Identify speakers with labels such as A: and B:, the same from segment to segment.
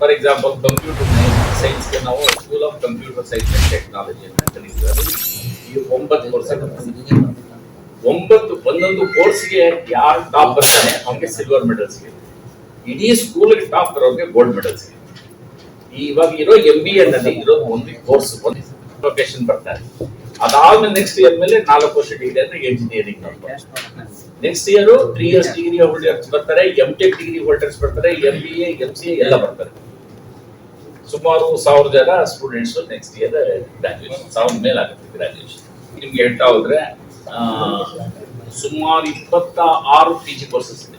A: For example computer ಸೈನ್ಸ್ಗೆ ನಾವು school of computer science and technology ಅಂತ ಕರೀತೀವಿ ಅದು ಈ ಒಂಬತ್ತು ಕೋರ್ಸ್ ಒಂಬತ್ತು, ಒಂದೊಂದು ಕೋರ್ಸ್ಗೆ ಯಾರು ಟಾಪ್ ಬರ್ತಾನೆ ಅವನಿಗೆ ಸಿಲ್ವರ್ ಮೆಡಲ್ ಸಿಗುತ್ತೆ. ಇಡೀ ಸ್ಕೂಲ್ಗೆ ಟಾಪ್ ಬರೋರಿಗೆ ಗೋಲ್ಡ್ ಮೆಡಲ್ ಸಿಗುತ್ತೆ. ಇವಾಗ ಇರೋ ಎಂ ಬಿ ಎನಲ್ಲಿ ಇರೋ ಒಂದು ಕೋರ್ಸ್ ಲೊಕೇಶನ್ ಬರ್ತಾರೆ. ಅದಾದ್ಮೇಲೆ ನೆಕ್ಸ್ಟ್ ಇಯರ್ ಮೇಲೆ ನಾಲ್ಕು ವರ್ಷ ಡಿಗ್ರಿ ಅಂದ್ರೆ engineering next year three years degree holders ಬರ್ತಾರೆ ಎಂ ಟೆಕ್ ಡಿಗ್ರಿ ಹೋಲ್ಡರ್ಸ್ ಬರ್ತಾರೆ ಎಂ ಬಿ ಎ ಸಿ ಎಲ್ಲ ಬರ್ತಾರೆ. ಸುಮಾರು ಸಾವಿರ ಜನ ಸ್ಟೂಡೆಂಟ್ಸ್ ನೆಕ್ಸ್ಟ್ ಇಯರ್ ಗ್ರಾಜುಯೇಷನ್ ಸಾವಿರ ಮೇಲೆ ಆಗುತ್ತೆ ಗ್ರಾಜುಯೇಷನ್ ನಿಮ್ಗೆ ಹೇಳ್ತಾ ಹೋದ್ರೆ ಸುಮಾರು ಇಪ್ಪತ್ತ ಆರು ಪಿ ಜಿ ಕೋರ್ಸಸ್ ಇದೆ.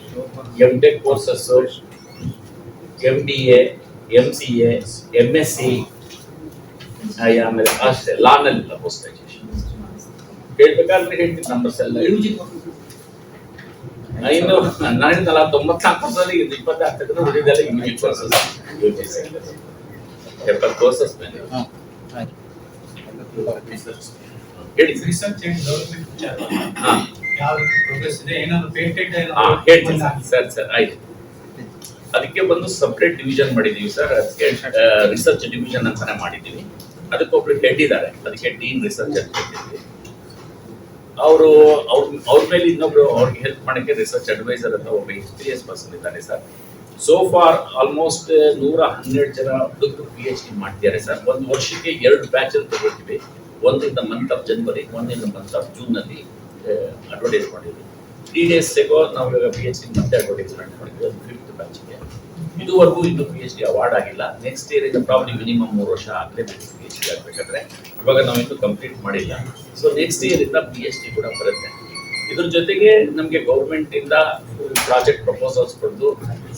A: M tech courses M B A M C A M S C ಆಮೇಲೆ ಅಷ್ಟೇ ಲಾನಲ್ಲಿ ಪೋಸ್ಟ್ ಗ್ರಾಜುಯೇಷನ್ ಹೇಳ್ಬೇಕಾದ್ರೆ ಹೇಳ್ತೀನಿ ನಂಬರ್ಸ್ ಎಲ್ಲ. ಇನ್ನು ನಾನಿಂದಲ್ಲ ತೊಂಬತ್ನಾಲ್ಕು ವರ್ಷದಲ್ಲಿ ಇದು ಇಪ್ಪತ್ತಾರು ತೆಗೆದು ಉಳಿದೆಲ್ಲ ಕೋರ್ಸಸ್ ಕೋರ್ಸಸ್ ಮೇಲೆ ಹೇಳಿ
B: ರಿಸರ್ಚ್ ಅಂಡ್ ಡೆವಲಪ್ಮೆಂಟ್
A: ಹಾ
B: ಯಾವ ಪ್ರೋಗ್ರೆಸ್ ಇದೆ ಏನಾದ್ರು ಪೇಟೆಂಟ್
A: ಹಾ ಹೇಳ್ತೀನಿ ಸರ್ ಸರ್ ಆಯ್ತು ಅದಕ್ಕೆ ಒಂದು ಸಪ್ರೇಟ್ ಡಿವಿಷನ್ ಮಾಡಿದೀವಿ ಸರ್ ಅದಕ್ಕೆ ರಿಸರ್ಚ್ ಡಿವಿಷನ್ ಅಂತಾನೆ ಮಾಡಿದೀವಿ ಅದಕ್ಕೊಬ್ರು ಹೆಡ್ ಇದ್ದಾರೆ ಅದಕ್ಕೆ ಡೀನ್ ರಿಸರ್ಚ್ ಅಂತ ಅವರು ಅವ್ರ ಅವ್ರ ಮೇಲೆ ಇನ್ನೊಬ್ರು ಅವ್ರಿಗೆ ಹೆಲ್ಪ್ ಮಾಡಕ್ಕೆ ರಿಸರ್ಚ್ ಅಡ್ವೈಸರ್ ಅಂತ ಒಬ್ಬ ಎಕ್ಸ್ಪೀರಿಯನ್ಸ್ ಪರ್ಸನ್ ಇದ್ದಾರೆ ಸರ್ ಸೋ ಫಾರ್ ಆಲ್ಮೋಸ್ಟ್ ನೂರ ಹನ್ನೆರಡು ಜನ ಹುಡುಗರು ಪಿ ಎಚ್ ಡಿ ಮಾಡ್ತಿದ್ದಾರೆ ಸರ್. ಒಂದು ವರ್ಷಕ್ಕೆ ಎರಡು ಬ್ಯಾಚ್ ಅಲ್ಲಿ ತಗೊಳ್ತೀವಿ. ಒಂದು ಇನ್ ಮಂತ್ ಆಫ್ ಜನವರಿ ಒಂದು ಇನ್ ಮಂತ್ ಆಫ್ ಜೂನ್ನಲ್ಲಿ ಅಡ್ವರ್ಟೈಸ್ ಮಾಡಿದ್ವಿ ತ್ರೀ ಡೇಸ್ ಸಿಗೋ ನಾವು ಇವಾಗ ಪಿ ಎಚ್ ಡಿ ಮತ್ತೆ ಅಡ್ವರ್ಟೈಸ್ಮೆಂಟ್ ಮಾಡಿದ್ವಿ ಅದು ಫಿಫ್ತ್ ಬ್ಯಾಚ್ಗೆ ಇದುವರೆಗೂ ಇದು ಪಿ ಎಚ್ ಡಿ ಅವಾರ್ಡ್ ಆಗಿಲ್ಲ. ನೆಕ್ಸ್ಟ್ ಇಯರ್ ಇಂದ ಪ್ರಾಬ್ಲಿ ಮಿನಿಮಮ್ ಮೂರು ವರ್ಷ ಆಗಲೇಬೇಕು ಪಿ ಎಚ್ ಡಿ ಆಗಬೇಕಾದ್ರೆ. ಇವಾಗ ನಾವು ಕಂಪ್ಲೀಟ್ ಮಾಡಿಲ್ಲ. ಸೊ ನೆಕ್ಸ್ಟ್ ಇಯರ್ ಇಂದ ಪಿ ಎಚ್ ಡಿ ಕೂಡ ಬರುತ್ತೆ. ಇದ್ರ ಜೊತೆಗೆ ನಮಗೆ ಗೌರ್ಮೆಂಟ್ ಇಂದ ಪ್ರಾಜೆಕ್ಟ್ ಪ್ರಪೋಸಲ್ಸ್ ಬಂದು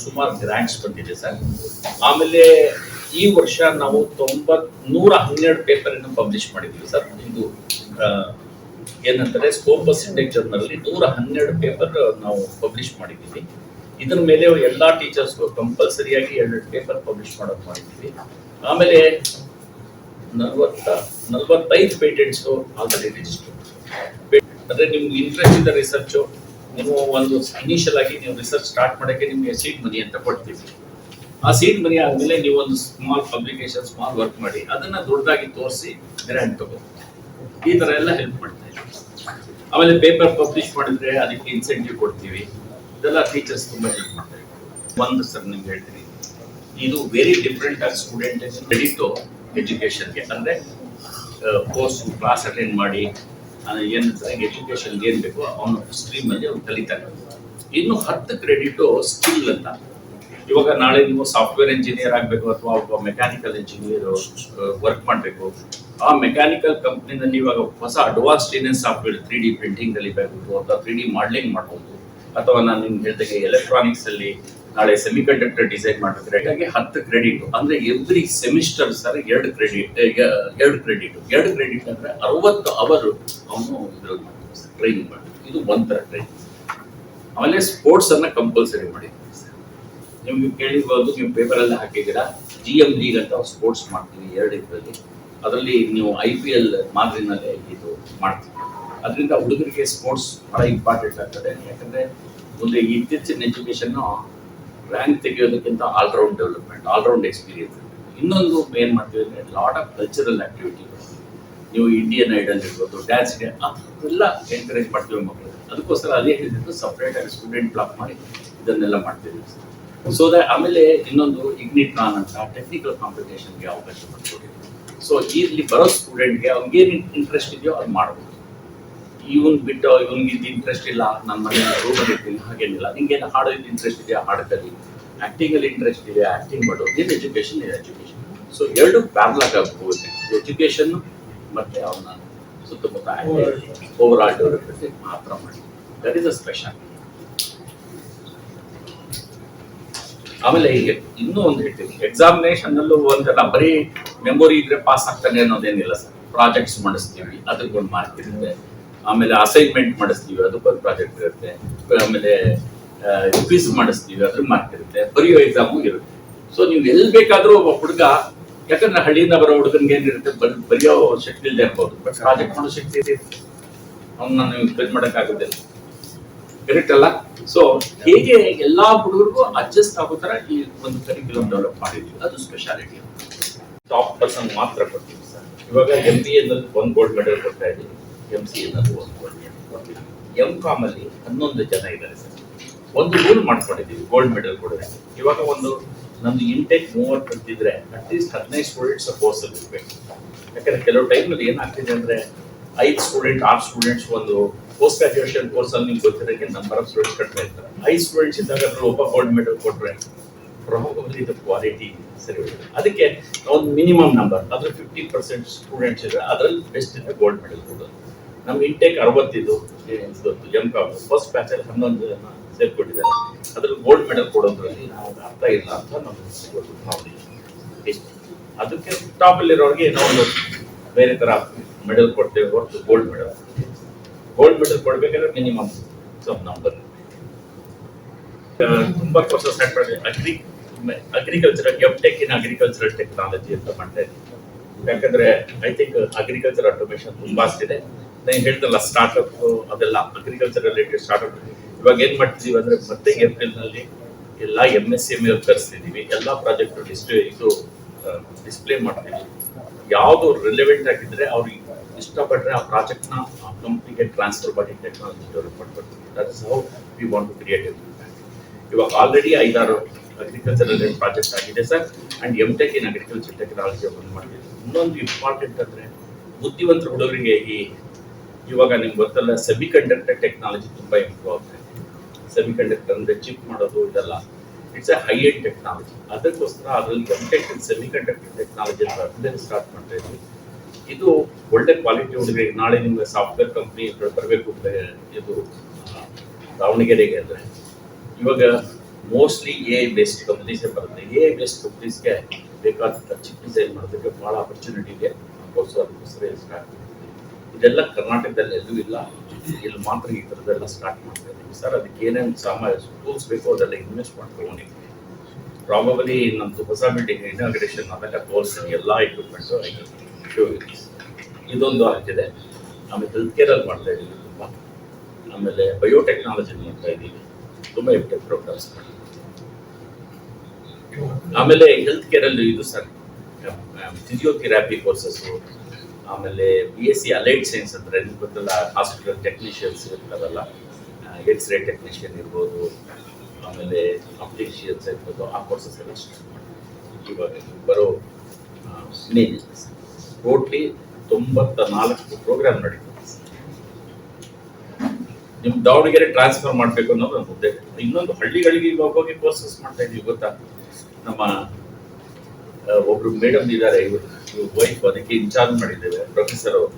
A: ಸುಮಾರು ಗ್ರಾಂಟ್ಸ್ ಬಂದಿದೆ ಸರ್. ಆಮೇಲೆ ಈ ವರ್ಷ ನಾವು ತೊಂಬತ್ ನೂರ ಹನ್ನೆರಡು ಪೇಪರ್ ಅನ್ನು ಪಬ್ಲಿಷ್ ಮಾಡಿದ್ವಿ ಸರ್. ಇದು ಏನಂತಾರೆ ಸ್ಕೋಪಸ್ ಇಂಡೆಕ್ಸ್ ಜರ್ನಲ್ ನೂರ ಹನ್ನೆರಡು ಪೇಪರ್ ನಾವು ಪಬ್ಲಿಷ್ ಮಾಡಿದ್ದೀವಿ. ಇದ್ರ ಮೇಲೆ ಎಲ್ಲ ಟೀಚರ್ಸ್ಗೂ ಕಂಪಲ್ಸರಿಯಾಗಿ ಎರಡು ಪೇಪರ್ ಪಬ್ಲಿಷ್ ಮಾಡೋದು ಮಾಡಿದ್ದೀವಿ. ಆಮೇಲೆ ನಲ್ವತ್ತ, ನಲ್ವತ್ತೈದು ಪೇಟೆಂಟ್ಸ್ ಆಲ್ರೆಡಿ ರಿಜಿಸ್ಟರ್ ಅಂದ್ರೆ ನಿಮ್ಗೆ ಇಂಟ್ರೆಸ್ಟ್ ಇದೆ ರಿಸರ್ಚ್ ನೀವು ಒಂದು ಇನಿಷಿಯಲ್ ಆಗಿ ನೀವು ರಿಸರ್ಚ್ ಸ್ಟಾರ್ಟ್ ಮಾಡಕ್ಕೆ ನಿಮಗೆ ಸೀಟ್ ಮನಿ ಅಂತ ಕೊಡ್ತೀವಿ. ಆ ಸೀಟ್ ಮನಿ ಆದಮೇಲೆ ನೀವು ಒಂದು ಸ್ಮಾಲ್ ಪಬ್ಲಿಕೇಶನ್ ಸ್ಮಾಲ್ ವರ್ಕ್ ಮಾಡಿ, ಅದನ್ನ ದೊಡ್ಡದಾಗಿ ತೋರಿಸಿ ಗ್ರ್ಯಾಂಡ್ ತಗೋ ಈ ಥರ ಎಲ್ಲ ಹೆಲ್ಪ್ ಮಾಡ್ತಾ ಆಮೇಲೆ ಪೇಪರ್ ಪಬ್ಲಿಷ್ ಮಾಡಿದ್ರೆ ಅದಕ್ಕೆ ಇನ್ಸೆಂಟಿವ್ ಕೊಡ್ತೀವಿ. ಇದೆಲ್ಲ ಟೀಚರ್ಸ್ ತುಂಬಾ ಹೆಲ್ಪ್ ಮಾಡ್ತಾ ಇದ್ದಾರೆ. ಒಂದು ಸರ್ ನಿಮ್ಗೆ ಹೇಳ್ತೀನಿ. ಇದು ವೆರಿ ಡಿಫ್ರೆಂಟ್ ಆಗಿ ಸ್ಟೂಡೆಂಟ್ ಕ್ರೆಡಿಟ್ ಎಜುಕೇಶನ್ಗೆ ಅಂದ್ರೆ ಕೋರ್ಸ್ ಕ್ಲಾಸ್ ಅಟೆಂಡ್ ಮಾಡಿ ಏನಂತಾರೆ ಎಜುಕೇಶನ್ ಏನ್ ಬೇಕೋ? ಅವನು ಸ್ಟ್ರೀಮ್ ಅಲ್ಲಿ ಅವ್ನು ಕಲಿತಾನೆ. ಇನ್ನು ಹತ್ತು ಕ್ರೆಡಿಟ್ ಸ್ಕಿಲ್ ಅಂತ. ಇವಾಗ ನಾಳೆ ನೀವು ಸಾಫ್ಟ್ವೇರ್ ಇಂಜಿನಿಯರ್ ಆಗಬೇಕು ಅಥವಾ ಒಬ್ಬ ಮೆಕ್ಯಾನಿಕಲ್ ಇಂಜಿನಿಯರ್ ವರ್ಕ್ ಮಾಡಬೇಕು. ಆ ಮೆಕ್ಯಾನಿಕಲ್ ಕಂಪ್ನಿನಲ್ಲಿ ಇವಾಗ ಹೊಸ ಅಡ್ವಾನ್ಸ್ ಏನೇನು ಸಾಫ್ಟ್ವೇರ್ ತ್ರೀ ಡಿ ಪ್ರಿಂಟಿಂಗ್ ಕಲಿಬೇಕು ಅಥವಾ ತ್ರೀ ಡಿ ಮಾಡ್ಲಿಂಗ್ ಮಾಡ್ಬೋದು. ಅಥವಾ ನಾನು ನಿಮ್ಗೆ ಎಲೆಕ್ಟ್ರಾನಿಕ್ಸ್ ಅಲ್ಲಿ ನಾಳೆ ಸೆಮಿ ಕಂಡಕ್ಟರ್ ಡಿಸೈನ್ ಮಾಡಿದ್ರೆ ಹಾಗಾಗಿ ಹತ್ತು ಕ್ರೆಡಿಟ್ ಅಂದ್ರೆ ಎವ್ರಿ ಸೆಮಿಸ್ಟರ್ ಸರ್ ಎರಡು ಕ್ರೆಡಿಟ್ ಎರಡು ಕ್ರೆಡಿಟ್ ಎರಡು ಕ್ರೆಡಿಟ್ ಅಂದ್ರೆ ಅರವತ್ತು ಅವರ್ ಅವನು ಟ್ರೈನಿಂಗ್ ಮಾಡ್ತೀವಿ ಇದು ಒಂಥರ ಟ್ರೈನಿಂಗ್ ಆಮೇಲೆ ಸ್ಪೋರ್ಟ್ಸ್ ಅನ್ನ ಕಂಪಲ್ಸರಿ ಸರ್. ನಿಮ್ಗೆ ಕೇಳಿರ್ಬೋದು, ನೀವು ಪೇಪರ್ ಅಲ್ಲಿ ಹಾಕಿದ್ದೀರಾ? ಜಿ ಎಂ ಲೀಗ್ ಅಂತ ಸ್ಪೋರ್ಟ್ಸ್ ಮಾಡ್ತೀವಿ ಎರಡು ಇದರಲ್ಲಿ. ಅದರಲ್ಲಿ ನೀವು ಐ ಪಿ ಎಲ್ ಮಾದರಿನಲ್ಲೇ ಇದು ಮಾಡ್ತೀವಿ. ಅದರಿಂದ ಹುಡುಗರಿಗೆ ಸ್ಪೋರ್ಟ್ಸ್ ಬಹಳ ಇಂಪಾರ್ಟೆಂಟ್ ಆಗ್ತದೆ. ಯಾಕಂದ್ರೆ ಒಂದು ಇತ್ತೀಚಿನ education rank ತೆಗೆಯೋದಕ್ಕಿಂತ all round development all round experience ಇನ್ನೊಂದು ಏನ್ ಮಾಡ್ತೀವಿ ಅಂದರೆ ಲಾಟ್ ಆಫ್ ಕಲ್ಚರಲ್ ಆಕ್ಟಿವಿಟಿ ನೀವು ಇಂಡಿಯನ್ ಐಡಲ್ ಇರ್ಬೋದು ಡ್ಯಾನ್ಸ್ ಅದೆಲ್ಲ ಎನ್ಕರೇಜ್ ಮಾಡ್ತೀವಿ ಮಕ್ಕಳು ಅದಕ್ಕೋಸ್ಕರ ಅದೇ ಹೇಳಿದ್ರು ಸಪ್ರೇಟ್ ಆಗಿ ಸ್ಟೂಡೆಂಟ್ ಬ್ಲಾಕ್ ಮಾಡಿ ಇದನ್ನೆಲ್ಲ ಮಾಡ್ತೀವಿ ಸೊ ದ ಆಮೇಲೆ ಇನ್ನೊಂದು ಇಗ್ನಿಟ್ರಾನ್ ಅಂತ ಟೆಕ್ನಿಕಲ್ ಕಾಂಪಿಟೇಷನ್ಗೆ ಅವಕಾಶ ಮಾಡ್ಕೊಡಿ ಸೊ ಇಲ್ಲಿ ಬರೋ ಸ್ಟೂಡೆಂಟ್ಗೆ ಅವ್ನಿಗೆ ಏನು ಇಂಟ್ರೆಸ್ಟ್ ಇದೆಯೋ ಅದು ಮಾಡ್ಬೋದು. ಇವನ್ ಬಿಟ್ಟು ಇವನ್ಗೆ ಇದು ಇಂಟ್ರೆಸ್ಟ್ ಇಲ್ಲ ನನ್ನ ಮನೆ ರೂಮಲ್ಲಿ ಹಾಗೇನಿಲ್ಲ. ನಿಂಗೆ ಹಾಡೋದು ಇಂಟ್ರೆಸ್ಟ್ ಇದೆಯಾ? ಆಕ್ಟಿಂಗ್ ಅಲ್ಲಿ ಇಂಟ್ರೆಸ್ಟ್ ಇದೆ ಆಕ್ಟಿಂಗ್ ಮಾಡೋ. ಏನು ಎಜುಕೇಶನ್ ಇದೆ ಎಜುಕೇಶನ್ ಸೊ ಎರಡು ಪ್ಯಾರ್ಲಾಗ್ ಹೋಗುತ್ತೆ ಎಜುಕೇಶನ್ ಮತ್ತೆ ಅವನ ಸುತ್ತಮುತ್ತ ಓವರ್ ಆಲ್ ಡೆವಲಪ್ಮೆಂಟ್ ಮಾತ್ರ ಮಾಡಿ. ದಟ್ ಇಸ್ ಅ ಸ್ಪೆಷಲ್ ಆಮೇಲೆ ಹೀಗೆ ಇನ್ನೂ ಒಂದು ಹೇಳ್ತೀನಿ. ಎಕ್ಸಾಮಿನೇಷನ್ ಅಲ್ಲೂ ಒಂದಲ್ಲ, ಬರೀ ಮೆಮೊರಿ ಇದ್ರೆ ಪಾಸ್ ಆಗ್ತಾನೆ ಅನ್ನೋದೇನಿಲ್ಲ ಸರ್. ಪ್ರಾಜೆಕ್ಟ್ಸ್ ಮಾಡಿಸ್ತೀವಿ, ಅದಕ್ಕೊಂದು ಮಾರ್ಕ್ ಇರುತ್ತೆ. ಆಮೇಲೆ ಅಸೈನ್ಮೆಂಟ್ ಮಾಡಿಸ್ತೀವಿ ಅದಕ್ಕೊಂದು ಪ್ರಾಜೆಕ್ಟ್ ಇರುತ್ತೆ. ಆಮೇಲೆ ಕ್ವಿಸ್ ಮಾಡಿಸ್ತೀವಿ ಅದ್ರ ಮಾರ್ಕ್ ಇರುತ್ತೆ ಬರೆಯೋ ಎಕ್ಸಾಮು ಇರುತ್ತೆ. ಸೊ ನೀವು ಎಲ್ಲಿ ಬೇಕಾದ್ರೂ ಒಬ್ಬ ಹುಡುಗ ಯಾಕಂದ್ರೆ ಹಳ್ಳಿಯಿಂದ ಬರೋ ಹುಡುಗನ್ಗೆ ಏನಿರುತ್ತೆ ಬರ್ ಬರೆಯೋ ಶಕ್ತಿ ಇಲ್ಲದೆ ಇರ್ಬೋದು. ಬಟ್ ಪ್ರಾಜೆಕ್ಟ್ ಮಾಡೋ ಶಕ್ತಿ ಇದೆ ಅವನ್ನ ನೀವು ಕ್ವಿಸ್ ಮಾಡೋಕ್ಕಾಗೋದಿಲ್ಲ ಕರೆಕ್ಟ್ ಅಲ್ಲ? ಸೊ ಹೇಗೆ ಎಲ್ಲಾ ಹುಡುಗರಿಗೂ ಅಡ್ಜಸ್ಟ್ ಆಗೋ ಥರ ಈ ಒಂದು ಕರಿಕ್ಯುಲಮ್ ಡೆವಲಪ್ ಮಾಡಿದ್ವಿ ಅದು ಸ್ಪೆಷಾಲಿಟಿ ಟಾಪ್ ಪರ್ಸನ್ ಮಾತ್ರ ಕೊಡ್ತೀವಿ ಸರ್ ಇವಾಗ ಎಂ ಬಿ ಎನಲ್ಲಿ ಒಂದು ಗೋಲ್ಡ್ ಮೆಡಲ್ ಕೊಡ್ತಾ ಇದ್ದೀವಿ ಎಂ ಸಿ ಎನಲ್ಲಿ ಒಂದು ಗೋಲ್ಡ್ ಮೆಡಲ್ ಕೊಡ್ತೀವಿ ಎಂ ಕಾಮ್ ಅಲ್ಲಿ ಹನ್ನೊಂದು ಜನ ಇದ್ದಾರೆ ಸರ್. ಒಂದು ರೂಲ್ ಮಾಡ್ಕೊಂಡಿದ್ದೀವಿ ಗೋಲ್ಡ್ ಮೆಡಲ್ ಕೊಡೋದು ಇವಾಗ ಒಂದು ನಮ್ದು ಇಂಟೆಕ್ ಮೂವತ್ತು ಅಂತಿದ್ರೆ ಅಟ್ಲೀಸ್ಟ್ ಹದಿನೈದು ಸ್ಟೂಡೆಂಟ್ಸ್ ಕೋರ್ಸ್ ಅಲ್ಲಿ ಇರ್ಬೇಕು. ಯಾಕಂದ್ರೆ ಕೆಲವು ಟೈಮಲ್ಲಿ ಏನಾಗ್ತಿದೆ ಅಂದ್ರೆ, ಐದು ಸ್ಟೂಡೆಂಟ್ ಆರು ಸ್ಟೂಡೆಂಟ್ಸ್ ಒಂದು ಪೋಸ್ಟ್ ಗ್ರಾಜುಯೇಷನ್ ಕೋರ್ಸ್ ಅಲ್ಲಿ ನಿಮ್ಗೆ ಗೊತ್ತಿರೋಕ್ಕೆ ನಂಬರ್ ಆಫ್ ಸ್ಟೂಡೆಂಟ್ಸ್ ಕಡಿಮೆ ಇರ್ತಾರೆ. ಐದು ಸ್ಟೂಡೆಂಟ್ಸ್ ಇದ್ದಾಗ ಅದ್ರಲ್ಲಿ ಒಬ್ಬ ಗೋಲ್ಡ್ ಮೆಡಲ್ ಕೊಟ್ರೆ ಪ್ರಮುಖವಾಗಿ ಇದು ಕ್ವಾಲಿಟಿ ಸರಿ ಅದಕ್ಕೆ ಒಂದು ಮಿನಿಮಮ್ ನಂಬರ್ ಅದ್ರ ಫಿಫ್ಟಿ ಪರ್ಸೆಂಟ್ ಸ್ಟೂಡೆಂಟ್ಸ್ ಇದ್ರೆ ಅದರಲ್ಲಿ ಬೆಸ್ಟ್ ಇದೆ ಗೋಲ್ಡ್ ಮೆಡಲ್ ಕೊಡೋದು. ನಮ್ಮ ಇಂಟೇಕ್ ಅರವತ್ತಿದ್ದು ಎಂ ಕಾಮ್ ಫಸ್ಟ್ ಬ್ಯಾಚ್ ಅಲ್ಲಿ ಹನ್ನೊಂದು ಜನ ಸೇರ್ಕೊಂಡಿದ್ದಾರೆ. ಅದ್ರಲ್ಲಿ ಗೋಲ್ಡ್ ಮೆಡಲ್ ಕೊಡೋದ್ರಲ್ಲಿ ನಾವು ಅರ್ಥ ಇಲ್ಲ ಅಂತ ಇವತ್ತು ಭಾವನೆ ಅದಕ್ಕೆ ಟಾಪ್ ಅಲ್ಲಿರೋರಿಗೆ ಏನೋ ಒಂದು ಬೇರೆ ತರ ಮೆಡಲ್ ಕೊಡ್ತೇವೆ ಹೊರತು ಗೋಲ್ಡ್ ಮೆಡಲ್ ಗೋಲ್ಡ್ ಮೆಡಲ್ ಕೊಡ್ಬೇಕಾದ್ರೆ ಮಿನಿಮಮ್ ಸಮ್ ನಂಬರ್ ತುಂಬಾ ಸ್ಟಾರ್ಟ್ ಮಾಡಿದೆ. ಅಗ್ರಿ ಅಗ್ರಿಕಲ್ಚರಲ್ ಎಫ್ಟೆಕ್ ಇನ್ ಅಗ್ರಿಕಲ್ಚರಲ್ ಟೆಕ್ನಾಲಜಿ ಅಂತ ಮಾಡ್ತಾ ಇದ್ದೀವಿ ಯಾಕಂದ್ರೆ ಐ ಥಿಂಕ್ ಅಗ್ರಿಕಲ್ಚರ್ ಆಟೋಮೇಶನ್ ತುಂಬಾ ಆಗ್ತಿದೆ ನಾನು ಹೇಳ್ದಲ್ಲ ಸ್ಟಾರ್ಟ್ಅಪ್ ಅದೆಲ್ಲ ಅಗ್ರಿಕಲ್ಚರ್ ರಿಲೇಟೆಡ್ ಸ್ಟಾರ್ಟ್ಅಪ್ ಇವಾಗ ಏನ್ ಮಾಡ್ತಿದೀವಿ ಅಂದ್ರೆ ಮತ್ತೆ ಏಪ್ರಿಲ್ನಲ್ಲಿ ಎಲ್ಲ ಎಂ ಎಸ್ ಎಂ ಎ ಕರೆಸ್ತಿದೀವಿ. ಎಲ್ಲ ಪ್ರಾಜೆಕ್ಟ್ ಡಿಸ್ಪ್ಲೇ ಇದು ಡಿಸ್ಪ್ಲೇ ಮಾಡ್ತೀವಿ ಯಾವುದು ರಿಲೆವೆಂಟ್ ಆಗಿದ್ರೆ ಅವ್ರಿಗೆ ಇಷ್ಟಪಟ್ಟರೆ ಆ ಪ್ರಾಜೆಕ್ಟ್ನ ಕಂಪ್ನಿಗೆ ಟ್ರಾನ್ಸ್ಫರ್ ಮಾಡಿ ಟೆಕ್ನಾಲಜಿ ಡೆವಲಪ್ ಮಾಡ್ಕೊಡ್ತೀವಿ. That is how we want to create ಇವಾಗ ಆಲ್ರೆಡಿ ಐದಾರು ಅಗ್ರಿಕಲ್ಚರ್ ಪ್ರಾಜೆಕ್ಟ್ ಆಗಿದೆ sir. And M tech in agriculture technology ಒಂದು ಇನ್ನೊಂದು ಇಂಪಾರ್ಟೆಂಟ್ ಅಂದ್ರೆ ಬುದ್ಧಿವಂತರ ಹುಡುಗರಿಗೆ ಈ ಇವಾಗ ನಿಮ್ಗೆ ಗೊತ್ತಲ್ಲ ಸೆಮಿ ಕಂಡಕ್ಟರ್ ಟೆಕ್ನಾಲಜಿ ತುಂಬಾ ಇಂಪ್ರೂವ್ ಆಗ್ತಾ ಇದೆ ಸೆಮಿ ಕಂಡಕ್ಟರ್ ಅಂದ್ರೆ ಚಿಪ್ ಮಾಡೋದು ಇದೆಲ್ಲ. It's a high end technology ಅದಕ್ಕೋಸ್ಕರ ಅದರಲ್ಲಿ ಎಂಟೆಕ್ ಸೆಮಿ ಕಂಡಕ್ಟರ್ ಟೆಕ್ನಾಲಜಿ ಅಂತ ಸ್ಟಾರ್ಟ್ ಮಾಡ್ತಾ ಇದ್ವಿ. ಇದು ಒಳ್ಳೆ ಕ್ವಾಲಿಟಿ ಹುಡುಗರಿಗೆ ನಾಳೆ ನಿಮ್ಗೆ ಸಾಫ್ಟ್ವೇರ್ ಕಂಪ್ನಿ ಬರಬೇಕು ಇದು ಆ, ದಾವಣಗೆರೆಗೆ ಅಂದರೆ. ಇವಾಗ ಮೋಸ್ಟ್ಲಿ ಎ ಬೇಸ್ಡ್ ಕಂಪ್ನೀಸೇ ಬರುತ್ತೆ. ಎ ಬೇಸ್ಡ್ ಕಂಪ್ನೀಸ್ಗೆ ಬೇಕಾದ ಚಿಪ್ ಡಿಸೈನ್ ಮಾಡೋದಕ್ಕೆ ಭಾಳ ಆಪರ್ಚುನಿಟಿ ಇದೆ. ಅದಕ್ಕೋಸ್ಕರ ಅದಕ್ಕೋಸ್ಕರ ಸ್ಟಾರ್ಟ್ ಇದೆಲ್ಲ ಕರ್ನಾಟಕದಲ್ಲಿ ಎಲ್ಲೂ ಇಲ್ಲ. ಇಲ್ಲಿ ಮಾತ್ರ ಈ ಥರದ್ದೆಲ್ಲ ಸ್ಟಾರ್ಟ್ ಮಾಡ್ತಾ ಇದ್ದೀವಿ ಸರ್, ಅದಕ್ಕೆ ಏನೇನು ಸಾಮಾನ್ಯ ಟೂಲ್ಸ್ ಬೇಕೋ ಅದೆಲ್ಲ ಇನ್ವೆಸ್ಟ್ ಮಾಡ್ಕೊಂಡಿದ್ದೀವಿ ಪ್ರಾಬಬಲಿ ನಮ್ಮದು ಹೊಸ ಬಿಲ್ಡಿಂಗ್ ಇನಾಗ್ರೇಷನ್ ಆದಾಗ ತೋರಿಸ್ತೀನಿ ಎಲ್ಲ ಇಕ್ವಿಪ್ಮೆಂಟು ಇದೊಂದು ಆಗ್ತಿದೆ. ಆಮೇಲೆ ಹೆಲ್ತ್ ಕೇರಲ್ಲಿ ಮಾಡ್ತಾ ಇದ್ದೀವಿ ತುಂಬ. ಆಮೇಲೆ ಬಯೋಟೆಕ್ನಾಲಜಿ ಮಾಡ್ತಾ ಇದ್ದೀವಿ ತುಂಬ ಇಫೆಕ್ಟ್ ಪ್ರೋಗ್ರಾಮ್ಸ್ ಆಮೇಲೆ ಹೆಲ್ತ್ ಕೇರಲ್ಲಿ ಇದು ಸರ್ ಫಿಸಿಯೋಥೆರಪಿ ಕೋರ್ಸಸ್ಸು ಆಮೇಲೆ B S C allied science ಅಂದರೆ ನಿಮ್ಗೆ ಗೊತ್ತಲ್ಲ ಹಾಸ್ಪಿಟಲ್ ಟೆಕ್ನಿಷಿಯನ್ಸ್ ಇರ್ತಾರಲ್ಲ ಎಕ್ಸ್ರೇ ಟೆಕ್ನಿಷಿಯನ್ ಇರ್ಬೋದು, ಆಮೇಲೆ ಆಪ್ಟಿಷಿಯನ್ಸ್ ಇರ್ಬೋದು, ಆ ಕೋರ್ಸಸ್ ಎಲ್ಲ ಇವಾಗ ಬರೋ ಟೋಟ್ಲಿ ತೊಂಬತ್ತ ನಾಲ್ಕು ಪ್ರೋಗ್ರಾಮ್ ನಡೀತದೆ ನಿಮ್ ದಾವಣಗೆರೆ ಟ್ರಾನ್ಸ್ಫರ್ ಮಾಡಬೇಕು ಅನ್ನೋದು ನನ್ನ ಮುದ್ದೆ ಇನ್ನೊಂದು ಹಳ್ಳಿಗಳಿಗೆ ಇವಾಗ ಕೋರ್ಸಸ್ ಮಾಡ್ತಾ ಇದ್ದೀವಿ ಗೊತ್ತಾ? ನಮ್ಮ ಒಬ್ರು ಮೇಡಮ್ ಇದ್ದಾರೆ ಇವರು. ವೈಫ್ ಅದಕ್ಕೆ ಇನ್ಚಾರ್ಜ್ ಮಾಡಿದ್ದೇವೆ ಪ್ರೊಫೆಸರ್ ಅವರು.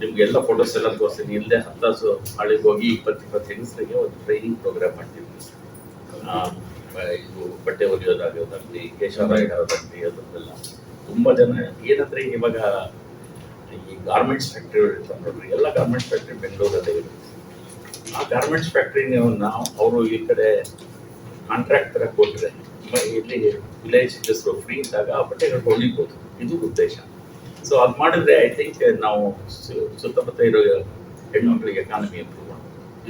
A: ನಿಮ್ಗೆಲ್ಲ ಫೋಟೋಸ್ ಎಲ್ಲ ತೋರಿಸ್ತೀನಿ. ಇಲ್ಲದೆ ಹತ್ತಾಸು ಹಳ್ಳಿಗೆ ಹೋಗಿ ಇಪ್ಪತ್ತು ಇಪ್ಪತ್ತು ಹೆಂಗಸರಿಗೆ ಒಂದು ಟ್ರೈನಿಂಗ್ ಪ್ರೋಗ್ರಾಮ್ ಮಾಡ್ತಿದ್ವಿ ಇದು ಬಟ್ಟೆ ಹೊಲಿಯೋದಾಗಿರೋದಾಗ್ಲಿ ಕೇಶವ ಇಡೋದಾಗ್ಲಿ ಅದನ್ನೆಲ್ಲ ತುಂಬ ಜನ ಏನಂದ್ರೆ ಇವಾಗ ಈ ಗಾರ್ಮೆಂಟ್ಸ್ ಫ್ಯಾಕ್ಟ್ರಿ ಇರ್ತಾರೆ ನೋಡ್ರಿ ಎಲ್ಲ ಗಾರ್ಮೆಂಟ್ಸ್ ಫ್ಯಾಕ್ಟ್ರಿ ಬೆಂಗಳೂರಲ್ಲೇ ಇದೆ. ಆ ಗಾರ್ಮೆಂಟ್ಸ್ ಫ್ಯಾಕ್ಟ್ರಿನ ಅವರು ಈ ಕಡೆ ಕಾಂಟ್ರಾಕ್ಟ್ ತರ ಕೊಟ್ಟರೆ ಇಲ್ಲಿ ವಿಲೇಜ್ ಹೆಸರು ಫ್ರೀ ಇದ್ದಾಗ ಆ ಬಟ್ಟೆಗಳು ಹೊಲಿಬೋದು ಇದು ಉದ್ದೇಶ. ಸೊ ಅದು ಮಾಡಿದ್ರೆ ಐ ಥಿಂಕ್ ನಾವು ಸುತ್ತಮುತ್ತ ಇರೋ ಹೆಣ್ಮಕ್ಳಿಗೆ ಎಕಾನಮಿ ಇಂಪ್ರೂವ್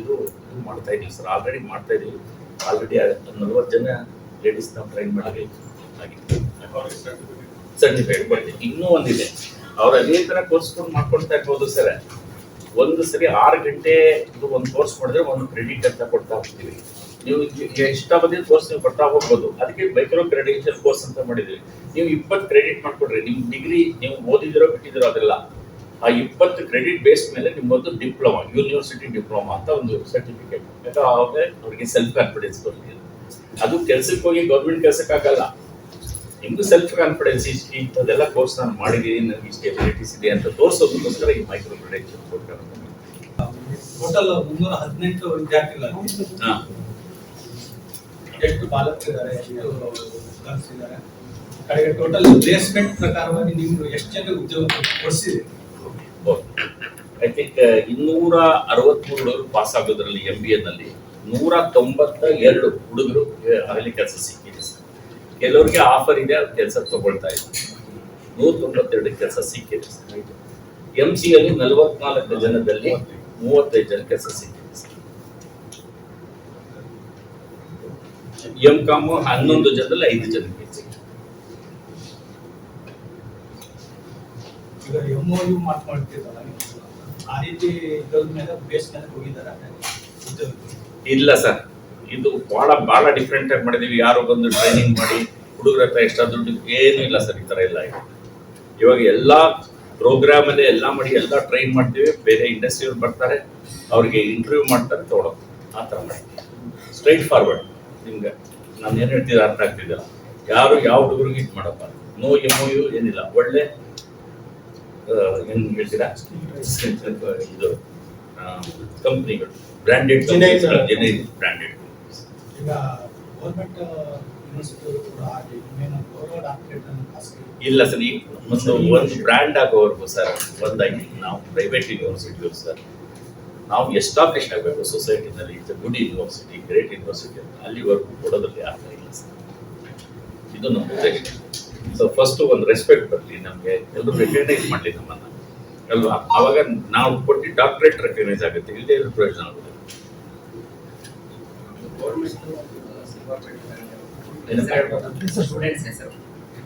A: ಇದು ಇದು ಮಾಡ್ತಾ ಇದೀವಿ ಸರ್ ಆಲ್ರೆಡಿ ಮಾಡ್ತಾ ಇದೀವಿ. ಆಲ್ರೆಡಿ ನಲ್ವತ್ತು ಜನ ಲೇಡೀಸ್ ನಾವು ಟ್ರೈನ್ ಮಾಡಿ ಸರ್ಟಿಫೈಡ್ ಬಟ್ ಇನ್ನೂ ಒಂದಿದೆ ಅವ್ರು ಅದೇ ಥರ ಕೋರ್ಸ್ಕೊಂಡು ಮಾಡ್ಕೊಳ್ತಾ ಇರ್ಬೋದು ಸರ್ ಒಂದು ಸರಿ ಆರು ಗಂಟೆ ಒಂದು ಕೋರ್ಸ್ ಮಾಡಿದ್ರೆ ಒಂದು ಕ್ರೆಡಿಟ್ ಅಂತ ಕೊಡ್ತಾ ಹೋಗ್ತೀವಿ. ನೀವು ಇಷ್ಟ ಬಂದಿದ್ದ ಕೋರ್ಸ್ ನೀವು ಕೊಡ್ತಾ ಹೋಗ್ಬೋದು. ಅದಕ್ಕೆ ಮೈಕ್ರೋ ಕ್ರೆಡೆನ್ಷಿಯಲ್ ಕೋರ್ಸ್ ಅಂತ ಮಾಡಿದ್ವಿ ನೀವು ಇಪ್ಪತ್ತು ಕ್ರೆಡಿಟ್ ಮಾಡ್ಕೊಡ್ರಿ. ನಿಮ್ ಡಿಗ್ರಿ ನೀವು ಓದಿದಿರೋ ಬಿಟ್ಟಿದಿರೋ ಅದೆಲ್ಲ. ಆ ಇಪ್ಪತ್ತು ಕ್ರೆಡಿಟ್ ಬೇಸ್ ಮೇಲೆ ನಿಮ್ಮೊಂದು ಡಿಪ್ಲೊಮಾ ಯೂನಿವರ್ಸಿಟಿ ಡಿಪ್ಲೊಮಾ ಅಂತ ಒಂದು ಸರ್ಟಿಫಿಕೇಟ್ ಯಾಕಂದ್ರೆ ಆವಾಗ ಅವ್ರಿಗೆ ಸೆಲ್ಫ್ ಕಾನ್ಫಿಡೆನ್ಸ್ ಬರುತ್ತೆ ಅದು ಕೆಲ್ಸಕ್ಕೆ ಹೋಗಿ ಗೌರ್ಮೆಂಟ್ ಕೆಲ್ಸಕ್ಕಾಗಲ್ಲ ನಿಮ್ದು ಸೆಲ್ಫ್ ಕಾನ್ಫಿಡೆನ್ಸ್ ಇಷ್ಟು ಇಂಥದ್ದೆಲ್ಲ ಕೋರ್ಸ್ ನಾನು ಮಾಡಿದ್ದೀನಿ. ನನಗೆ ಇಷ್ಟು ಎಬಿಲಿಟೀಸ್ ಇದೆ ಅಂತ ತೋರಿಸೋದಕ್ಕೋಸ್ಕರ ಈ ಮೈಕ್ರೋ ಕ್ರೆಡಿಟ್ ಕೊಡ್ತಾರೆ
B: ಟೋಟಲ್ ಮುನ್ನೂರ ಹದಿನೆಂಟು ವಿದ್ಯಾರ್ಥಿಗಳು.
A: ಹಾಂ.
B: ಎಷ್ಟು ಬಾಲಕರಿದ್ದಾರೆ ಎಷ್ಟು ಕಡೆಗೆ ಟೋಟಲ್ ಪ್ಲೇಸ್ಮೆಂಟ್ ಪ್ರಕಾರವಾಗಿ ನೀವು ಎಷ್ಟು ಜನ ಉದ್ಯೋಗ ಕೊಡಿಸಿದೆ?
A: ಐ ಥಿಂಕ್ ಇನ್ನೂರ ಅರವತ್ಮೂರು ಪಾಸ್ ಆಗೋದ್ರಲ್ಲಿ ಎಂ ಬಿ ಎನಲ್ಲಿ ನೂರ ತೊಂಬತ್ತ ಎರಡು ಹುಡುಗರು ಅಲ್ಲಿ ಕೆಲಸ ಸಿಕ್ಕಿದೆ ಸರ್. ಕೆಲವರಿಗೆ ಆಫರ್ ಇದೆ, ಅವ್ರು ಕೆಲಸ ತಗೊಳ್ತಾ ಇದ್ದಾರೆ. ನೂರ ತೊಂಬತ್ತೆರಡು ಕೆಲಸ ಸಿಕ್ಕಿದೆ ಸರ್. ಎಂ ಸಿ ಅಲ್ಲಿ ನಲವತ್ನಾಲ್ಕು ಜನದಲ್ಲಿ ಮೂವತ್ತೈದು ಜನ ಕೆಲಸ ಸಿಕ್ಕಿದೆ ಸರ್ ಎಂ ಕಾಮ್ ಹನ್ನೊಂದು ಜನದಲ್ಲಿ ಐದು ಜನಕ್ಕೆ ಸೀಟ್
B: ಈಗ ಎಂ ಒ ಯು ಮಾಡ್ಕೊಳ್ತಿರಲ್ಲ ಆ ರೀತಿ ಇದ್ರ ಮೇಲೆ ಬೇಸ್ ಮೇಲೆ ಹೋಗಿದ್ದಾರೆ
A: ಇಲ್ಲ ಸರ್ ಇದು ಬಹಳ ಬಹಳ ಡಿಫ್ರೆಂಟ್ ಆಗಿ ಮಾಡಿದೀವಿ. ಯಾರು ಬಂದು ಟ್ರೈನಿಂಗ್ ಮಾಡಿ ಹುಡುಗರ ಹತ್ರ ಎಕ್ಸ್ಟ್ರಾ ದುಡ್ಡು ಏನು ಇಲ್ಲ ಸರ್ ಈ ತರ ಎಲ್ಲ ಇದೆ ಇವಾಗ ಎಲ್ಲ ಪ್ರೋಗ್ರಾಮ್ ಅಲ್ಲಿ ಎಲ್ಲ ಮಾಡಿ ಎಲ್ಲ ಟ್ರೈನ್ ಮಾಡ್ತೀವಿ. ಬೇರೆ ಇಂಡಸ್ಟ್ರಿಯವ್ರು ಬರ್ತಾರೆ ಅವ್ರಿಗೆ ಇಂಟರ್ವ್ಯೂ ಮಾಡ್ತಾರೆ ತಗೊಳೋದು. ಆ ಥರ ಮಾಡಿ ಸ್ಟ್ರೈಟ್ ಫಾರ್ವರ್ಡ್ ನಿಮ್ಗೆ ನಾನು ಏನು ಹೇಳ್ತಿದ್ದೆ ಅರ್ಥ ಆಗ್ತಿದ್ದಿಲ್ಲ ಯಾರು ಯಾವ ಹುಡುಗರಿಗೆ ಇದು ಮಾಡಪ್ಪ. ನೋ ಎಂ ಯು ಏನಿಲ್ಲ. ಒಳ್ಳೆ ಏನು ಹೇಳ್ತೀರಾ? ಇದು ಕಂಪ್ನಿಗಳು. ಬ್ರ್ಯಾಂಡೆಡ್. ಜೆನೆರಿಕ್ ಬ್ರ್ಯಾಂಡೆಡ್ ಇಲ್ಲ ಸರ್ ಈ ಒಂದು ಒಂದು ಬ್ರ್ಯಾಂಡ್ ಆಗೋವರೆಗೂ ಸರ್ ಒಂದಾಗಿ ನಾವು ಪ್ರೈವೇಟ್ ಯೂನಿವರ್ಸಿಟಿಗಳು ಸರ್. ನಾವು ಎಸ್ಟಾಬ್ಲಿಷ್ ಆಗಬೇಕು ಸೊಸೈಟಿನಲ್ಲಿ it's good university great university ಅಂತ ಅಲ್ಲಿವರೆಗೂ ಕೊಡೋದ್ರಲ್ಲಿ ಆಗ್ತಾ ಇಲ್ಲ ಸರ್. ಇದು ನಮ್ಮ ಉದ್ದೇಶ. ಸೊ ಫಸ್ಟ್ ಒಂದು ರೆಸ್ಪೆಕ್ಟ್ ಬರಲಿ, ನಮಗೆ ಎಲ್ಲರೂ ರೆಕಗ್ನೈಸ್ ಮಾಡಲಿ ನಮ್ಮನ್ನು. ಅಲ್ವಾ? ಅವಾಗ ನಾವು ಕೊಟ್ಟು ಡಾಕ್ಟ್ರೇಟ್ ರೆಕಗ್ನೈಸ್ ಆಗುತ್ತೆ, ಇಲ್ಲದೆ ಇದ್ರ ಪ್ರಯೋಜನ ಆಗುತ್ತೆ
C: ಹೆಸರು